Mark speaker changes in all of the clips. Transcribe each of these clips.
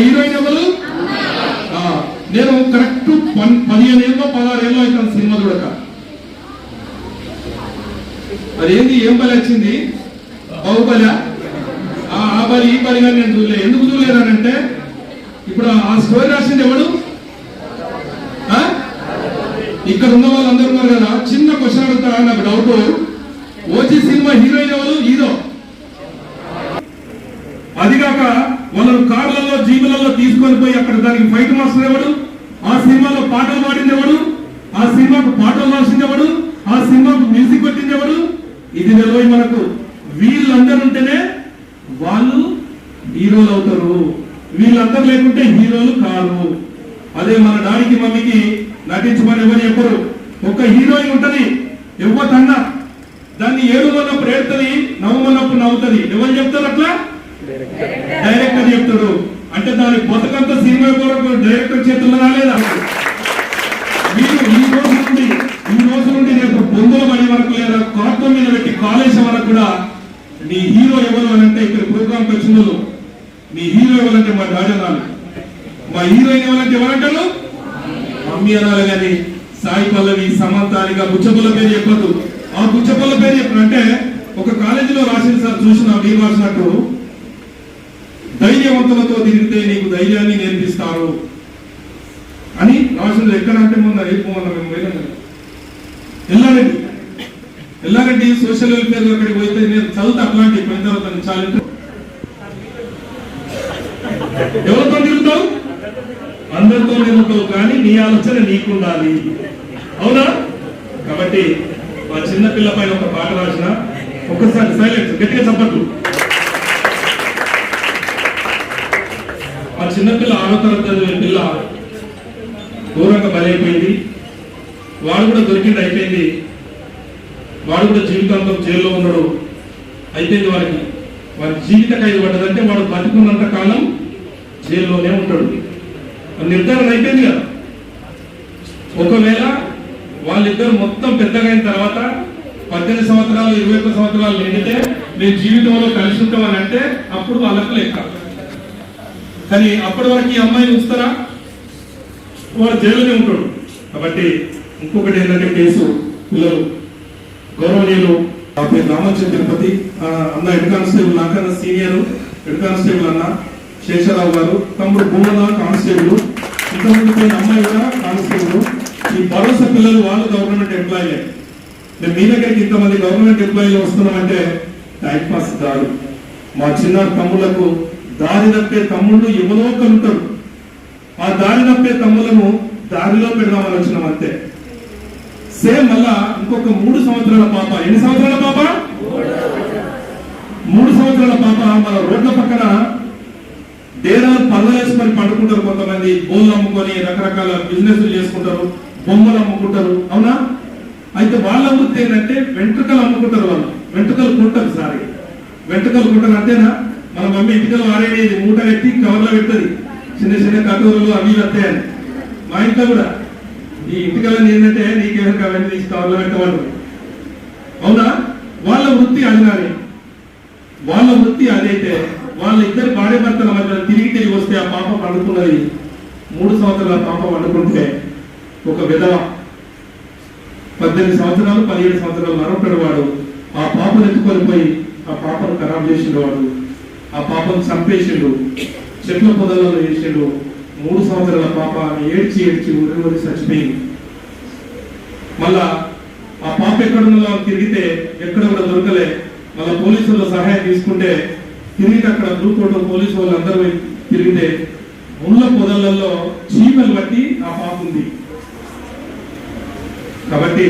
Speaker 1: Heroine ఎవరు? నేను correct పన్- పదిహేను ఏళ్ళలో పదహారు ఏళ్ళు అవుతాను సినిమా చూడక. అదేంది ఏం బలి వచ్చింది? బాహుబలి ఆ? బలి ఈ బలి కానీ నేను చూడలే. ఎందుకు చూడలేనంటే ఇప్పుడు ఆ స్టోరీ రాసింది ఎవడు? ఆ? ఇక్కడ ఉన్న వాళ్ళందరూ ఉన్నారు కదా. చిన్న క్వశ్చన్ అడుగుతా నాకు డౌట్ ఓజీ సినిమా హీరోయిన్ ఎవరు హీరో అది కాక వాళ్ళను కార్లలో జీబులలో తీసుకొని పోయి అక్కడ దానికి ఫైట్ మాస్టర్ ఎవడు? ఆ సినిమాలో పాటలు పాడింది ఎవడు? ఆ సినిమాకు పాటలు రాసింది ఎవడు? ఆ సినిమాకు మ్యూజిక్ కొట్టింది ఎవడు? ఇది తెలియ మనకు. వీళ్ళందరూ ఉంటేనే వాళ్ళు హీరోలు అవుతారు. వీళ్ళందరూ లేకుంటే హీరోలు కారు. అదే మన డాడీకి మమ్మీకి నటించమని ఎవరు చెప్పరు. ఒక హీరోయిన్ ఉంటది ఎవ్వతన్నా దాన్ని ఏడుమన్నప్పుడు ఏడుతుంది నవ్వమన్నప్పుడు నవ్వుతుంది. ఎవరు చెప్తారు అట్లా? డైరెక్టర్ చెప్తాడు అంటే దాని బతుకంతా సినిమా కొరకు డైరెక్టర్ చేతుల్లో రాలేదా? మీరు ఈ రోజు నుండి ఈ రోజు నుండి రేపు బొంగుల పడే వరకు లేదా కార్టూన్ మీద పెట్టి కాలేజ్ వరకు కూడా నీ హీరో ఎవరు అని అంటే ఇక్కడ ప్రోగ్రామ్ వచ్చిన నీ మీ హీరో ఎవరంటే మా డాడీ అనాలి మా హీరోయిన్ ఎవరంటే ఎవరంటారు మమ్మీ అనాలి కానీ సాయి పల్లవి సమంత అని బుచ్చపల్ల పేరు చెప్పదు ఆ బుచ్చపల్ల పేరు చెప్పిన అంటే ఒక కాలేజీలో రాసింది సార్ చూసిన మీరు రాసినట్టు. ధైర్యవంతులతో తిరిగితే నీకు ధైర్యాన్ని నేర్పిస్తారు అని రాజులు ఎక్కడ అంటే మొన్న రేపు మొన్న మేము వెళ్ళాం కదా. ఎల్లారెడ్డి. ఎల్లారెడ్డి సోషల్ వెల్ఫేర్ అక్కడికి పోతే నేను చదువుతా అట్లాంటి పోయిన తర్వాత చాలా ఎవరితో తిరుగుతావు అందరితో తిరుగుతావు కానీ నీ ఆలోచన నీకుండాలి. అవునా? కాబట్టి మా చిన్న పిల్ల పైన ఒక పాట రాసిన ఒక్కసారి సైలెన్స్ గట్టిగా చెప్పట్లు ఆ చిన్నపిల్ల ఆరో తరగతి పిల్ల దూరంగా బలైపోయింది. వాడు కూడా దొరికింది అయిపోయింది. వాడు కూడా జీవితాంతం జైల్లో ఉన్నాడు. అయిపోయింది వాడికి. వాడి జీవిత ఖైదు పడ్డదంటే వాడు బతుకున్నంత కాలం జైల్లోనే ఉంటాడు. నిర్ధారణ అయిపోయింది కదా. ఒకవేళ వాళ్ళిద్దరు మొత్తం పెద్దగా అయిన తర్వాత పద్దెనిమిది సంవత్సరాలు ఇరవై ఒక్క సంవత్సరాలు నిండితే నేను జీవితంలో కలిసి ఉంటామని అంటే అప్పుడు వాళ్ళకు లెక్క. కానీ అప్పటి వరకు ఈ అమ్మాయిని ఉంచుతారా వాడు జైలునే ఉంటాడు. కాబట్టి ఇంకొకటి ఏంటంటే కేసు పిల్లలు. గౌరవనీయులు నా పేరు రామచంద్ర తిరుపతి అన్న హెడ్ కానిస్టేబుల్ నాకన్నా సీనియర్ హెడ్ కానిస్టేబుల్ అన్న శేషరావు గారు తమ్ముడు భూమన కానిస్టేబుల్ ఇంతకుముందు పోయిన అమ్మాయి కూడా కానిస్టేబుల్. ఈ భరోసా పిల్లలు వాళ్ళు గవర్నమెంట్ ఎంప్లాయీలే. నేను మీ దగ్గరికి ఇంతమంది గవర్నమెంట్ ఎంప్లాయీలు వస్తున్నామంటే టైం పాస్ కాదు. మా చిన్న తమ్ముళ్ళకు దారి తప్పే తమ్ముళ్ళు ఎవరో ఒకరు ఆ దారి తప్పే తమ్ములను దారిలో పెడదామని వచ్చినాం అంతే. సేమ్ మళ్ళా ఇంకొక మూడు సంవత్సరాల పాప. ఎన్ని సంవత్సరాల పాప? మూడు సంవత్సరాల పాప. మన రోడ్ల పక్కన డేరాలు పళ్ళలేసుకొని పండుకుంటారు కొంతమంది. బోళ్ళు అమ్ముకొని రకరకాల బిజినెస్లు చేసుకుంటారు. బొమ్మలు అమ్ముకుంటారు. అవునా? అయితే వాళ్ళ అమ్ముతే ఏంటంటే వెంట్రుకలు అమ్ముకుంటారు వాళ్ళు. వెంట్రుకలు కొంటారు సారీ. వెంట్రుకలు కొంటారు అంతేనా? మన మమ్మీ ఇటుకలు వాడేది మూట ఎత్తి కవర్లో పెడుతుంది. చిన్న చిన్న కటోరలు అవి వస్తాయని. మా ఇంట్లో కూడా. ఈ ఇటుకలని ఏంటంటే నీకేమైనా అవన్నీ తీసి కవర్లో పెట్టవాలి అవునా? వాళ్ళ వృత్తి అది వాళ్ళ వృత్తి అదైతే వాళ్ళ ఇద్దరు భార్య భర్తల మధ్య తిరిగి తిరిగి వస్తే ఆ పాప పండుకున్నది. మూడు సంవత్సరాల పాప పండుకుంటే ఒక విధవ. పద్దెనిమిది సంవత్సరాలు పదిహేడు సంవత్సరాలు మరొకటి వాడు ఆ పాపను ఎత్తుకొని పోయి ఆ పాపను ఖరాబ్ చేసిన వాడు ఆ పాపను చంపేసిండు. చెట్ల పొదలలో వేసిండు. మూడు సంవత్సరాల పాప ఏడ్చి ఏడ్చి ఉరి చచ్చిపోయింది. మళ్ళా ఆ పాప ఎక్కడున్నదో తిరిగితే ఎక్కడ కూడా దొరకలే. మళ్ళా పోలీసుల సహాయం తీసుకుంటే తిరిగి అక్కడ దూకోవడం పోలీసు వాళ్ళు అందరూ తిరిగితే ముళ్ళ పొదలలో చీమలు బట్టి ఆ పాప ఉంది. కాబట్టి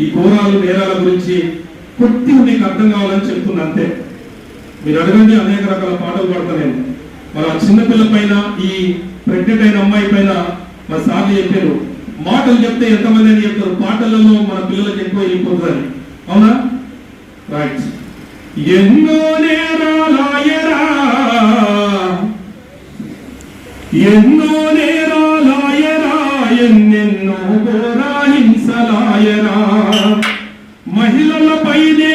Speaker 1: ఈ ఘోరాలు నేరాల గురించి కొద్దిగా మీకు అర్థం కావాలని చెప్తున్నా అంతే. మీరు అడగండి అనేక రకాల పాటలు పాడతా మన చిన్నపిల్ల పైన ఈ ప్రెగ్నెంట్ అయిన అమ్మాయి పైన మా సార్లు చెప్పారు మాటలు చెప్తే ఎంతమంది అని చెప్తారు పాటలలో మన పిల్లలకి ఎక్కువ వెళ్ళిపోతుందని. అవునా? రైట్ ఎన్నో నేరాలాయరా ఎన్నో నేరాలాయరా ఎన్నెన్నో ఘోరా హింసలాయరా. మహిళలపైనే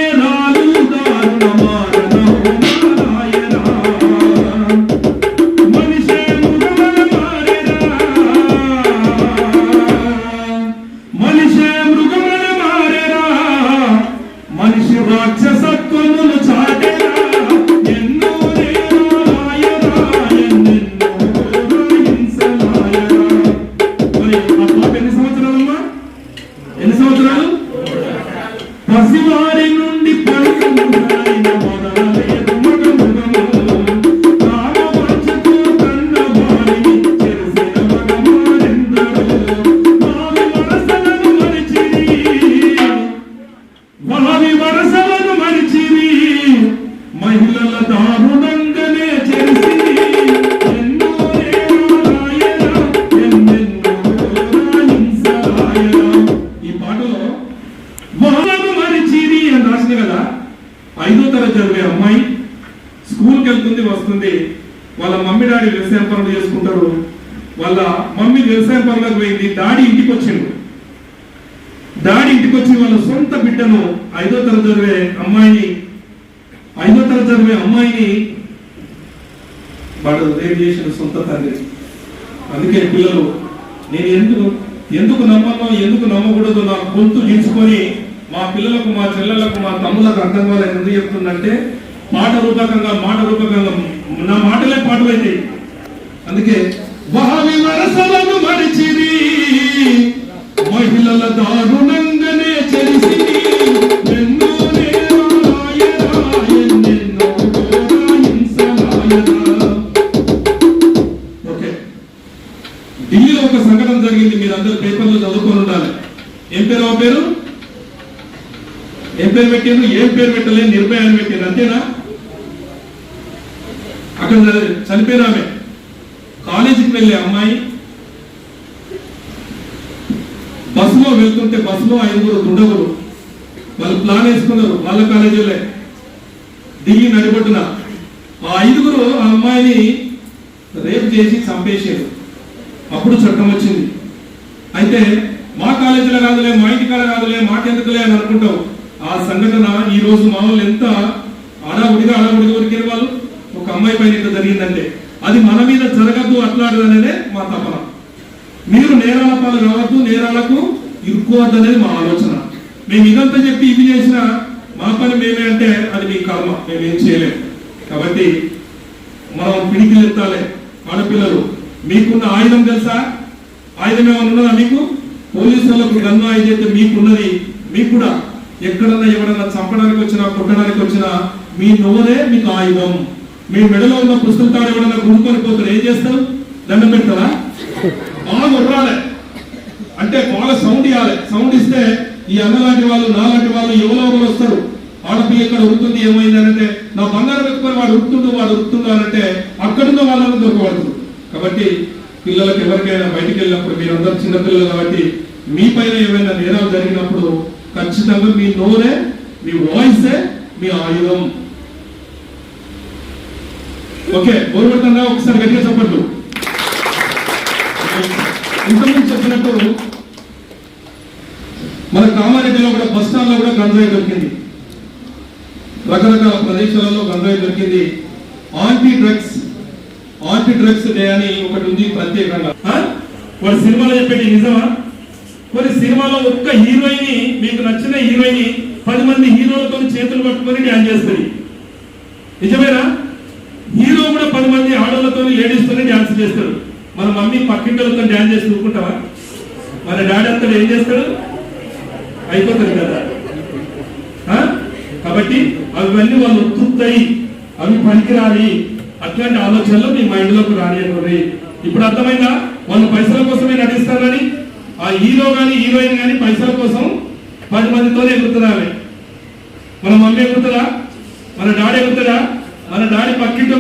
Speaker 1: ఐదో తరగతి చదివే అమ్మాయి స్కూల్కి వెళ్తుంది వస్తుంది. వాళ్ళ మమ్మీ డాడీ వ్యవసాయం పనులు చేసుకుంటారు. వాళ్ళ మమ్మీ వ్యవసాయం పనులకు పోయింది. డాడీ ఇంటికి వచ్చింది డాడీ ఇంటికి వచ్చి వాళ్ళ సొంత బిడ్డను ఐదో తరగతి చదివే అమ్మాయిని ఐదో తరగతి చదివే అమ్మాయిని వాడు రేపు చేసిన సొంత తండ్రి. అందుకే పిల్లలు నేను ఎందుకు ఎందుకు నమ్మను ఎందుకు నమ్మకూడదు? నా గొంతు తీసుకొని మా పిల్లలకు మా చెల్లెలకు మా తమ్ములకు అర్థం కాలేదు. ఎందుకు చెప్తుందంటే మాట రూపకంగా మాట రూపకంగా నా మాటలే పాటలైతే అందుకే వావి వరసలను మరిచిది మహిళల దారుణంగానే చెరిసి ఓకే. ఢిల్లీలో ఒక సంఘటన జరిగింది. మీరు అందరు పేపర్లో చదువుకొని ఉండాలి. ఏం పేరు ఆ పేరు? ఏం పేరు పెట్టారు ఏం పేరు పెట్టలేదు నిర్భయ అని పెట్టారు అంతేనా? అక్కడ చనిపోయిన ఆమె. కాలేజీకి వెళ్ళే అమ్మాయి. బస్సులో వెళ్తుంటే బస్సులో ఐదుగురు దుండగురు వాళ్ళు ప్లాన్ వేసుకున్నారు. వాళ్ళ కాలేజీలే. ఢిల్లీ నడిపొట్టున ఆ ఐదుగురు ఆ అమ్మాయిని రేపు చేసి చంపేశారు. అప్పుడు చట్టం వచ్చింది. అయితే మా కాలేజీలో కాదులే మా ఇంటికాడ కాదులే మాకెందుకులే అని అనుకుంటాం ఆ సంఘటన ఈ రోజు మామూలు ఎంత అడావుడిగా అడావుడిగా ఉరికిన వాళ్ళు? ఒక అమ్మాయి పైన ఇంత జరిగిందంటే. అది మన మీద జరగద్దు అట్లాడదనేదే మా తపన. మీరు నేరాల పాలు కావద్దు నేరాలకు ఇరుక్కోవద్దు అనేది మా ఆలోచన. మేము ఇదంతా చెప్పి ఇది చేసిన మా పని మేమే అంటే అది మీ కర్మ. మేమేం చేయలేం. కాబట్టి మనం పిడికిలు ఎత్తాలి ఆడపిల్లలు మీకున్న ఆయుధం తెలుసా? ఆయుధం ఏమైనా ఉన్నదా మీకు? పోలీసు వాళ్ళకు గన్ను ఆయుధం అయితే మీకున్నది మీకు కూడా. ఎక్కడన్నా ఎవడన్నా చంపడానికి వచ్చినా కొట్టడానికి వచ్చినా మీ నోరే మీకు ఆయుధం. మీ మెడలో ఉన్న పుస్తకం ఎవడన్నా గుండుకొని పోతారు ఏం చేస్తారు? దండం పెడతారా? బాగా ఉర్రాలే. అంటే బాగా సౌండ్ ఇవ్వాలి సౌండ్ ఇస్తే ఈ అన్నలాంటి వాళ్ళు నాలాంటి వాళ్ళు ఎవరో ఒకరు వస్తారు. ఆడపిల్ల ఇక్కడ ఉరుకుతుంది ఏమైంది అంటే నా బంగారం ఎత్తుకొని వాడు ఉరుకుతుండు వాడు ఉరుకుతుండు అంటే అక్కడున్న వాళ్ళని దొరకబడుతుంది కాబట్టి పిల్లలకు ఎవరికైనా బయటికి వెళ్ళినప్పుడు మీరు చిన్నపిల్లలు కాబట్టి మీ పైన ఏమైనా నేరాలు జరిగినప్పుడు ఖచ్చితంగా మీ నోరే మీ వాయిసే మీ ఆయుధం. ఓకే బోర్గొట్టంగా ఒకసారి గట్టిగా చెప్పట్లు ఇంతకుముందు చెప్పినట్టు మన కామారెడ్డిలో కూడా బస్ స్టాండ్లో కూడా గంజాయి దొరికింది. రకరకాల ప్రదేశాలలో గంజాయి దొరికింది. Anti drugs anti drugs day అని ఒకటి ఉంది ప్రత్యేకంగా. వాడు సినిమాలో చెప్పేది నిజమా? మరి సినిమాలో ఒక్క హీరోయిన్ మీకు నచ్చిన హీరోయిన్ పది మంది హీరోలతో చేతులు పట్టుకొని డ్యాన్స్ చేస్తుంది. నిజమేనా? హీరో కూడా పది మంది ఆడవాళ్ళతో లేడీస్తోనే డ్యాన్స్ చేస్తారు మన మమ్మీ పక్కింటలతో డ్యాన్స్ చేసి ఊరుకుంటావా? మన డాడీ అంతా ఏం చేస్తాడు? అయిపోతుంది కదా. కాబట్టి అవన్నీ వాళ్ళు ఉత్తుతాయి అవి పనికిరాని అట్లాంటి ఆలోచనలు మీ మైండ్లోకి రానియకూడదు. ఇప్పుడు అర్థమైందా? వాళ్ళు పైసల కోసమే నటిస్తారని ఆ హీరో కానీ హీరోయిన్ కానీ పైసల కోసం పది మందితోనే ఎగురుతున్నారు మన మమ్మీ ఎగురుతుందా? మన డాడీ ఎగురుతుందా? మన డాడీ పక్కింటో